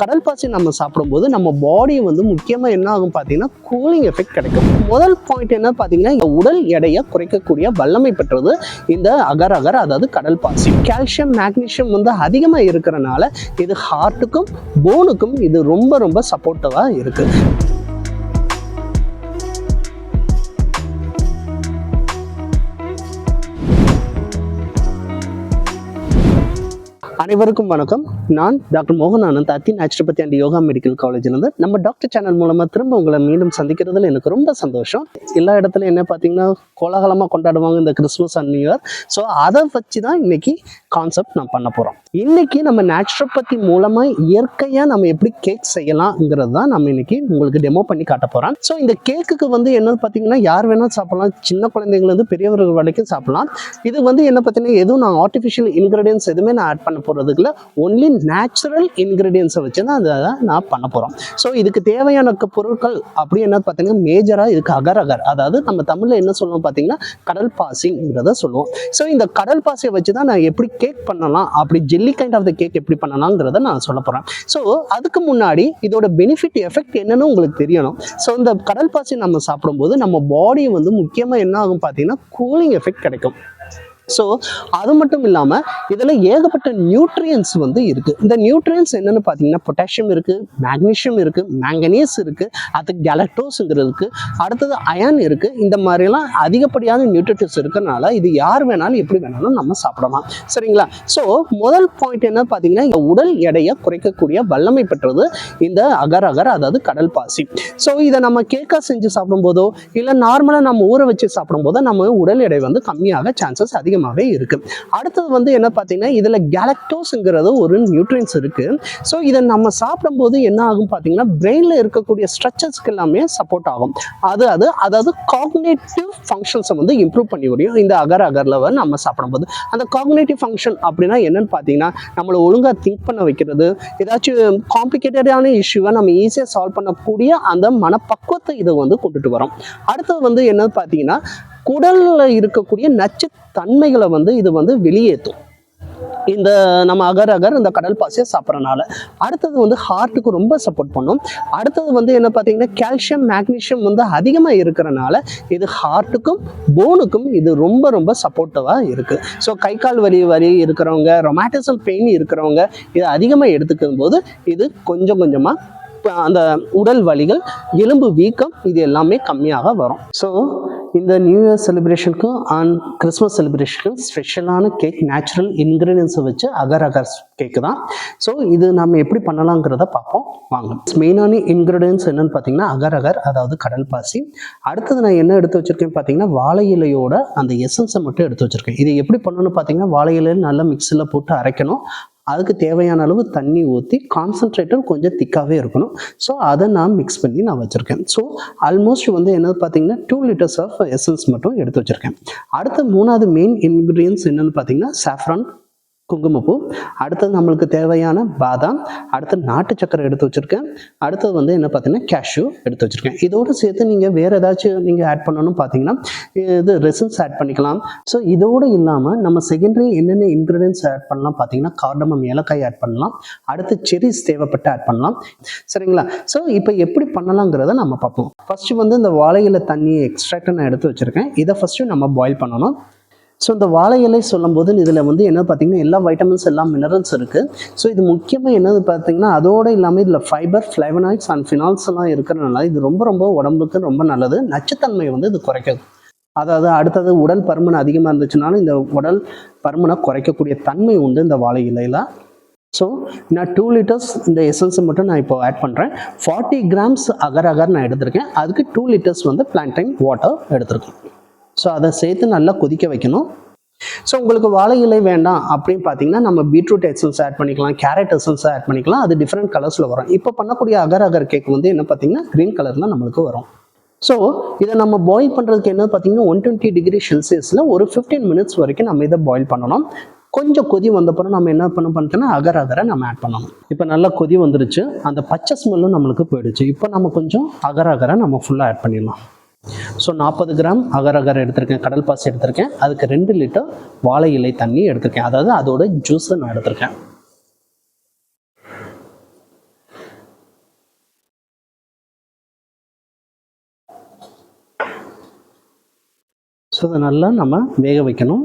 கடல் பாசி நம்ம சாப்பிடும்போது நம்ம பாடி வந்து முக்கியமாக என்ன ஆகும் பார்த்தீங்கன்னா கூலிங் எஃபெக்ட் கிடைக்கும். முதல் பாயிண்ட் என்ன பார்த்தீங்கன்னா இந்த உடல் எடையை குறைக்கக்கூடிய வல்லமை பெற்றது இந்த அகர் அகர் அதாவது கடல் பாசி. கால்சியம் மேக்னீஷியம் வந்து அதிகமாக இருக்கிறனால இது ஹார்ட்டுக்கும் போனுக்கும் இது ரொம்ப ரொம்ப சப்போர்ட்டிவாக இருக்குது அனைவருக்கும் வணக்கம். நான் டாக்டர் மோகன் ஆனந்த் அத்தி நேச்சுரோபதி அண்ட் யோகா மெடிக்கல் காலேஜ்லேருந்து நம்ம டாக்டர் சேனல் மூலமாக திரும்ப உங்களை மீண்டும் சந்திக்கிறதுல எனக்கு ரொம்ப சந்தோஷம். எல்லா இடத்துலையும் என்ன பார்த்தீங்கன்னா கோலாகலமாக கொண்டாடுவாங்க இந்த Christmas and New Year. So அதை வச்சு தான் இன்னைக்கு கான்செப்ட் நான் பண்ண போகிறோம் இன்னைக்கு நம்ம நேச்சுரோபதி மூலமாக இயற்கையாக நம்ம எப்படி கேக் செய்யலாம்ங்கிறது தான் நம்ம இன்னைக்கு உங்களுக்கு டெமோ பண்ணி காட்ட போகிறோம் ஸோ இந்த கேக்குக்கு வந்து என்னன்னு பார்த்தீங்கன்னா யார் வேணால் சாப்பிடலாம். சின்ன குழந்தைங்கலேருந்து பெரியவர்கள் வரைக்கும் சாப்பிடலாம். இது வந்து என்ன பார்த்தீங்கன்னா எதுவும் நான் ஆர்டிஃபிஷியல் இன்க்ரீடியன்ஸ் எதுவுமே நான் ஆட் பண்ண போகிறதுக்குல ஒன்லி நேச்சுரல் இன்க்ரீடியன்ஸை வச்சு தான் அதை நான் பண்ண போகிறோம் ஸோ இதுக்கு தேவையான பொருட்கள் அப்படி என்ன பார்த்தீங்கன்னா மேஜராக இதுக்கு அகர் அகர். அதாவது நம்ம தமிழில் என்ன சொல்லுவோம் பார்த்தீங்கன்னா கடல் பாசிங்கிறத சொல்லுவோம். ஸோ இந்த கடல் பாசியை வச்சு தான் நான் எப்படி கேக் பண்ணலாம் அப்படி jelly kind of the cake எப்படி பண்ணலாங்கிறத நான் சொல்ல போகிறேன் ஸோ அதுக்கு முன்னாடி இதோட பெனிஃபிட் எஃபெக்ட் என்னன்னு உங்களுக்கு தெரியணும். ஸோ இந்த கடல் பாசி நம்ம சாப்பிடும்போது நம்ம பாடி வந்து முக்கியமாக என்ன ஆகும் பார்த்தீங்கன்னா கூலிங் எஃபெக்ட் கிடைக்கும். ஸோ அது மட்டும் இல்லாமல் இதில் ஏகப்பட்ட நியூட்ரியன்ஸ் வந்து இருக்குது இந்த நியூட்ரியன்ஸ் என்னென்னு பார்த்தீங்கன்னா பொட்டாசியம் இருக்குது மேக்னீஷியம் இருக்குது மேங்கனீஸ் இருக்குது அது கேலக்டோஸுங்கிறது இருக்குது அடுத்தது அயன் இருக்குது இந்த மாதிரிலாம் அதிகப்படியான நியூட்ரிட்டிவ்ஸ் இருக்கிறனால இது யார் வேணாலும் எப்படி வேணாலும் நம்ம சாப்பிடலாம். சரிங்களா? ஸோ முதல் பாயிண்ட் என்ன பார்த்தீங்கன்னா இந்த உடல் எடையை குறைக்கக்கூடிய வல்லமை பெற்றது இந்த அகர் அகர் அதாவது கடல் பாசி. ஸோ இதை நம்ம கேக்காக செஞ்சு சாப்பிடும்போதோ இல்லை நார்மலாக நம்ம ஊற வச்சு சாப்பிடும்போதோ நம்ம உடல் எடை வந்து கம்மியாக சான்சஸ் அதிகமாகவே இருக்கு. அடுத்தது வந்து என்ன பார்த்தீங்கன்னா இதில் கேலக்டோஸுங்கிறது ஒரு நியூட்ரியன்ஸ் இருக்கு. ஸோ இதை நம்ம சாப்பிடும்போது என்ன ஆகும் பார்த்தீங்கன்னா பிரெயினில் இருக்கக்கூடிய ஸ்ட்ரக்சர்ஸ்க்கு எல்லாமே சப்போர்ட் ஆகும். அது அது அதாவது காக்னேட்டிவ் ஃபங்க்ஷன்ஸை வந்து இம்ப்ரூவ் பண்ணி முடியும். இந்த அகர் அகரில் வந்து நம்ம சாப்பிடும்போது. அந்த காக்னேட்டிவ் ஃபங்க்ஷன் அப்படின்னா என்னன்னு பார்த்தீங்கன்னா நம்மளை ஒழுங்காக திங்க் பண்ண வைக்கிறது ஏதாச்சும் காம்ப்ளிகேட்டடான இஷ்யூவை நம்ம ஈஸியாக சால்வ் பண்ணக்கூடிய அந்த மனப்பக்குவத்தை இதை வந்து கொண்டுட்டு வரோம். அடுத்தது வந்து என்னன்னு பார்த்தீங்கன்னா குடலில் இருக்கக்கூடிய நச்சு தன்மைகளை வந்து இது வந்து வெளியேற்றும் இந்த நம்ம அகர் அகர் இந்த கடல் பாசியை சாப்பிட்றனால. அடுத்தது வந்து ஹார்ட்டுக்கு ரொம்ப சப்போர்ட் பண்ணும். அடுத்தது வந்து என்ன பார்த்தீங்கன்னா கால்சியம் மேக்னீஷியம் வந்து அதிகமாக இருக்கிறனால இது ஹார்ட்டுக்கும் போனுக்கும் இது ரொம்ப ரொம்ப சப்போர்ட்டிவாக இருக்குது ஸோ கை கால் வலி வலி இருக்கிறவங்க ரொமாட்டிசம் பெயின் இருக்கிறவங்க இது அதிகமாக எடுத்துக்கும் போது இது கொஞ்சம் கொஞ்சமாக அந்த உடல் வலிகள் எலும்பு வீக்கம் இது எல்லாமே கம்மியாக வரும். ஸோ இந்த நியூ இயர் செலிப்ரேஷனுக்கும் அண்ட் கிறிஸ்மஸ் செலிப்ரேஷனுக்கும் ஸ்பெஷலான கேக் நேச்சுரல் இன்க்ரீடியன்ஸை வச்சு அகர் அகர் கேக்கு தான். ஸோ இது நம்ம எப்படி பண்ணலாங்கிறத பார்ப்போம். வாங்க. மெயினான இன்க்ரீடியன்ஸ் என்னன்னு பார்த்தீங்கன்னா அகர் அகர் அதாவது கடல் பாசி. அடுத்தது நான் என்ன எடுத்து வச்சிருக்கேன் பார்த்தீங்கன்னா வாழை இலையோட அந்த எசன்ஸை மட்டும் எடுத்து வச்சிருக்கேன். இது எப்படி பண்ணணும்னு பார்த்தீங்கன்னா வாழை இலையை நல்லா மிக்சியில் போட்டு அரைக்கணும். அதுக்கு தேவையான அளவு தண்ணி ஊற்றி கான்சன்ட்ரேட்டர் கொஞ்சம் திக்காகவே இருக்கணும். ஸோ அதை நான் மிக்ஸ் பண்ணி நான் வச்சுருக்கேன். ஸோ ஆல்மோஸ்ட் வந்து என்னது பார்த்தீங்கன்னா டூ லிட்டர்ஸ் ஆஃப் எசன்ஸ் மட்டும் எடுத்து வச்சுருக்கேன். அடுத்த மூணாவது மெயின் இன்க்ரீடியன்ஸ் என்னென்னு பார்த்தீங்கன்னா சாஃப்ரான் குங்குமப்பூ. அடுத்தது நம்மளுக்கு தேவையான பாதாம். அடுத்து நாட்டு சக்கரை எடுத்து வச்சுருக்கேன். அடுத்தது வந்து என்ன பார்த்தீங்கன்னா கேஷ்யூ எடுத்து வச்சுருக்கேன். இதோடு சேர்த்து நீங்கள் வேறு ஏதாச்சும் நீங்கள் ஆட் பண்ணணும்னு பார்த்தீங்கன்னா இது ரெசன்ஸ் ஆட் பண்ணிக்கலாம். ஸோ இதோடு இல்லாமல் நம்ம செகண்டரி என்னென்ன இன்க்ரீடியன்ஸ் ஆட் பண்ணலாம் பார்த்தீங்கன்னா கார்டமம் ஏலக்காய் ஆட் பண்ணலாம். அடுத்து செரிஸ் தேவைப்பட்டு ஆட் பண்ணலாம். சரிங்களா? ஸோ இப்போ எப்படி பண்ணலாங்கிறத நம்ம பார்ப்போம். ஃபஸ்ட்டு வந்து இந்த வாழையில தண்ணியை எக்ஸ்ட்ராக்ட் நான் எடுத்து வச்சுருக்கேன். இதை ஃபஸ்ட்டு நம்ம பாயில் பண்ணணும். ஸோ இந்த வாழை இலை சொல்லும்போது இதில் வந்து என்ன பார்த்தீங்கன்னா எல்லா வைட்டமின்ஸ் எல்லா மினரல்ஸ் இருக்குது ஸோ இது முக்கியமாக என்னது பார்த்தீங்கன்னா அதோடு இல்லாமல் இதில் ஃபைபர் ஃப்ளைவனாய்ட்ஸ் அண்ட் ஃபினால்ஸ் எல்லாம் இருக்கிறனால இது ரொம்ப ரொம்ப உடம்புக்கு ரொம்ப நல்லது. நச்சுத்தன்மை வந்து இது குறைக்குது. அதாவது அடுத்தது உடல் பருமன் அதிகமாக இருந்துச்சுனாலும் இந்த உடல் பருமனை குறைக்கக்கூடிய தன்மை உண்டு இந்த வாழை இலையில். ஸோ நான் டூ லிட்டர்ஸ் இந்த எசன்ஸை மட்டும் நான் இப்போ ஆட் பண்ணுறேன் ஃபார்ட்டி கிராம்ஸ் அகர் அகர் நான் எடுத்திருக்கேன். அதுக்கு டூ லிட்டர்ஸ் வந்து பிளான்டைன் வாட்டர் எடுத்திருக்கேன் ஸோ அதை சேர்த்து நல்லா கொதிக்க வைக்கணும். ஸோ உங்களுக்கு வாழை இலை வேண்டாம் அப்படின்னு பார்த்தீங்கன்னா நம்ம பீட்ரூட் எசன்ஸ் ஆட் பண்ணிக்கலாம் கேரட் எசன்ஸ் ஆட் பண்ணிக்கலாம் அது டிஃப்ரெண்ட் கலர்ஸில் வரும். இப்போ பண்ணக்கூடிய அகர் அகர் கேக் வந்து என்ன பார்த்தீங்கன்னா க்ரீன் கலரில் நம்மளுக்கு வரும். ஸோ இதை நம்ம பாயில் பண்ணுறதுக்கு என்ன பார்த்தீங்கன்னா ஒன் டுவெண்ட்டி டிகிரி செல்சியஸில் ஒரு ஃபிஃப்டீன் மினிட்ஸ் வரைக்கும் நம்ம இதை பாயில் பண்ணணும். கொஞ்சம் கொதி வந்தப்பறம் நம்ம என்ன பண்ண பண்ணிட்டோம்னா அகர் அகரை நம்ம ஆட் பண்ணணும். இப்போ நல்லா கொதி வந்துருச்சு. அந்த பச்சை ஸ்மெல்லும் நம்மளுக்கு போயிடுச்சு. இப்போ நம்ம கொஞ்சம் அகர் அகரை நம்ம ஃபுல்லாக ஆட் பண்ணிடலாம். ஸோ நாற்பது கிராம் அகரகர் எடுத்திருக்கேன் கடல் பாசி எடுத்திருக்கேன். அதுக்கு ரெண்டு லிட்டர் வாழை இலை தண்ணி எடுத்திருக்கேன். அதாவது அதோட ஜூஸை நான் எடுத்திருக்கேன். ஸோ இதை நல்லா நம்ம வேக வைக்கணும்.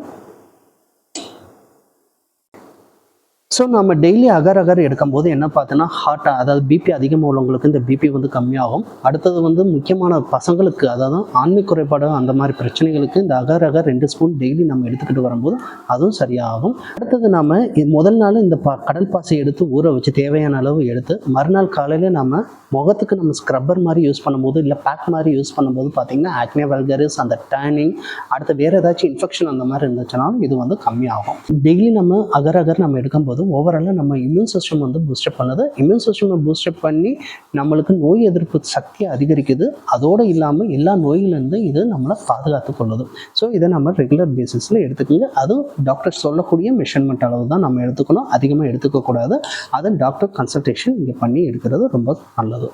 ஸோ நம்ம டெய்லி அகர் அகர் எடுக்கும்போது என்ன பார்த்தோன்னா ஹார்ட் அதாவது பிபி அதிகமாக உள்ளவங்களுக்கு இந்த பிபி வந்து கம்மியாகும். அடுத்தது வந்து முக்கியமான பசங்களுக்கு அதாவது ஆண்மை குறைபாடு அந்த மாதிரி பிரச்சனைகளுக்கு இந்த அகர் அகர் ரெண்டு ஸ்பூன் டெய்லி நம்ம எடுத்துக்கிட்டு வரும்போது அதுவும் சரியாகும். அடுத்தது நம்ம முதல் நாள் இந்த ப கடல் பாசை எடுத்து ஊற வச்சு தேவையான அளவு எடுத்து மறுநாள் காலையில் நம்ம முகத்துக்கு நம்ம ஸ்க்ரப்பர் மாதிரி யூஸ் பண்ணும்போது இல்லை பேக் மாதிரி யூஸ் பண்ணும்போது பார்த்தீங்கன்னா ஆக்னே வல்கரிஸ் அந்த டேனிங் அடுத்து வேறு ஏதாச்சும் இன்ஃபெக்ஷன் அந்த மாதிரி இருந்துச்சுனாலும் இது வந்து கம்மியாகும். டெய்லி நம்ம அகர் அகர் நம்ம எடுக்கும்போது ஓவராலாக நம்ம இம்யூன் சிஸ்டம் வந்து பூஸ்டப் பண்ணுது. இம்யூன் சிஸ்டம் பூஸ்டப் பண்ணி நம்மளுக்கு நோய் எதிர்ப்பு சக்தியை அதிகரிக்குது. அதோடு இல்லாமல் எல்லா நோயிலேருந்து இது நம்மளை பாதுகாத்து கொள்ளுது. ஸோ இதை நம்ம ரெகுலர் பேசிஸில் எடுத்துக்கோங்க. அதுவும் டாக்டர் சொல்லக்கூடிய மெஷர்மெண்ட் அளவு தான் நம்ம எடுத்துக்கணும். அதிகமாக எடுத்துக்கக்கூடாது அதை டாக்டர் கன்சல்டேஷன் இங்கே பண்ணி எடுக்கிறது ரொம்ப நல்லது.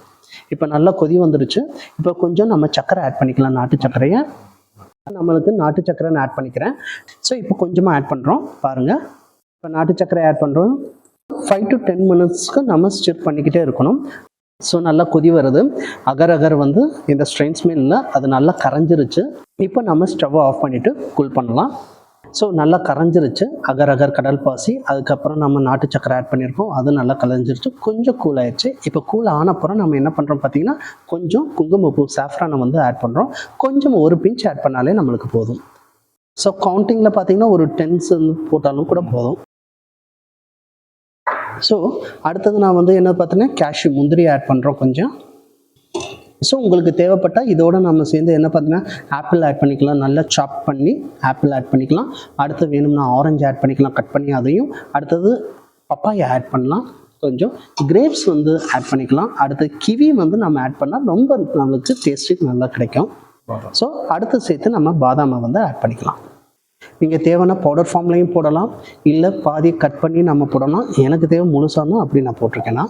இப்போ நல்லா கொதி வந்துருச்சு. இப்போ கொஞ்சம் நம்ம சக்கரை ஆட் பண்ணிக்கலாம். நாட்டு சர்க்கரையை நம்மளுக்கு நாட்டு சர்க்கரை நான் ஆட் பண்ணிக்கிறேன். ஸோ இப்போ கொஞ்சமாக ஆட் பண்ணுறோம் பாருங்கள் இப்போ நாட்டு சக்கரை ஆட் பண்ணுறோம் ஃபைவ் டு டென் மினிட்ஸ்க்கு நம்ம ஸ்டிர் பண்ணிக்கிட்டே இருக்கணும். ஸோ நல்லா கொதி வருது. அகர் அகர் வந்து இந்த ஸ்ட்ரெயின் ஸ்மெல்லில் அது நல்லா கரைஞ்சிருச்சு. இப்போ நம்ம ஸ்டவ்வை ஆஃப் பண்ணிவிட்டு கூல் பண்ணலாம். ஸோ நல்லா கரைஞ்சிருச்சு. அகர் அகர் கடல் பாசி. அதுக்கப்புறம் நம்ம நாட்டு சக்கரை ஆட் பண்ணியிருக்கோம். அது நல்லா கலைஞ்சிருச்சு கொஞ்சம் கூல் ஆயிடுச்சு. இப்போ கூல் ஆனப்புறம் நம்ம என்ன பண்ணுறோம் பார்த்தீங்கன்னா கொஞ்சம் குங்குமப்பூ சாஃப்ரானை வந்து ஆட் பண்ணுறோம் கொஞ்சம் ஒரு பிஞ்ச் ஆட் பண்ணாலே நம்மளுக்கு போதும். ஸோ கவுண்டிங்கில் பார்த்தீங்கன்னா ஒரு டென்ஸ் போட்டாலும் கூட போதும். ஸோ அடுத்தது நான் வந்து என்ன பார்த்தீங்கன்னா கேஷ்யூ முந்திரி ஆட் பண்ணுறோம் கொஞ்சம். ஸோ உங்களுக்கு தேவைப்பட்டால் இதோட நம்ம சேர்ந்து என்ன பார்த்தீங்கன்னா ஆப்பிள் ஆட் பண்ணிக்கலாம். நல்லா சாப் பண்ணி ஆப்பிள் ஆட் பண்ணிக்கலாம். அடுத்து வேணும்னா ஆரஞ்சு ஆட் பண்ணிக்கலாம். கட் பண்ணி அதையும். அடுத்தது பப்பாயா ஆட் பண்ணலாம். கொஞ்சம். கிரேப்ஸ் வந்து ஆட் பண்ணிக்கலாம். அடுத்து கிவி வந்து நம்ம ஆட் பண்ணால் ரொம்ப நம்மளுக்கு டேஸ்ட்டு நல்லா கிடைக்கும். ஸோ அடுத்து சேர்த்து நம்ம பாதாமை வந்து ஆட் பண்ணிக்கலாம். நீங்கள் தேவைன்னா பவுடர் ஃபார்ம்லையும் போடலாம். இல்லை பாதி கட் பண்ணி நம்ம போடலாம். எனக்கு தேவை முழுசானா அப்படி நான் போட்டிருக்கேன்னா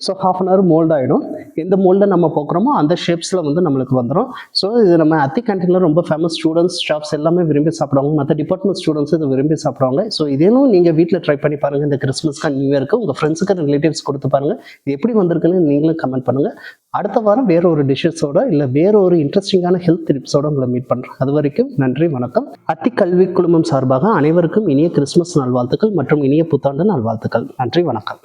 so half an hour mould ஆகிடும் எந்த மோல்டை நம்ம போக்குறோமோ அந்த ஷேப்ஸில் வந்து நம்மளுக்கு வந்துடும் ஸோ இது நம்ம அத்தி கேன்டீனில் ரொம்ப ஃபேமஸ் ஸ்டூடெண்ட்ஸ் ஸ்டாஃப்ஸ் எல்லாமே விரும்பி சாப்பிடுவாங்க. மற்ற டிபார்ட்மெண்ட் ஸ்டூடெண்ட்ஸ் இது விரும்பி சாப்பிடுவாங்க. ஸோ இதேனும் நீங்கள் வீட்டில் ட்ரை பண்ணி பாருங்கள் இந்த கிறிஸ்மஸ்க்கு நியூ இயருக்கு உங்கள் ஃப்ரெண்ட்ஸுக்கு ரிலேட்டிவ்ஸ் கொடுத்து பாருங்கள் இது எப்படி வந்திருக்குன்னு நீங்களும் கமெண்ட் பண்ணுங்கள் அடுத்த வாரம் வேற ஒரு டிஷ்ஷஸோட இல்லை வேற ஒரு இன்ட்ரெஸ்டிங்கான ஹெல்த் டிப்ஸோட உங்களை மீட் பண்ணுறேன் அது வரைக்கும் நன்றி வணக்கம். அத்தி கல்வி குழுமம் சார்பாக அனைவருக்கும் இனிய கிறிஸ்மஸ் நல்வாழ்த்துக்கள் மற்றும் இனிய புத்தாண்டு நல்வாழ்த்துக்கள். நன்றி வணக்கம்.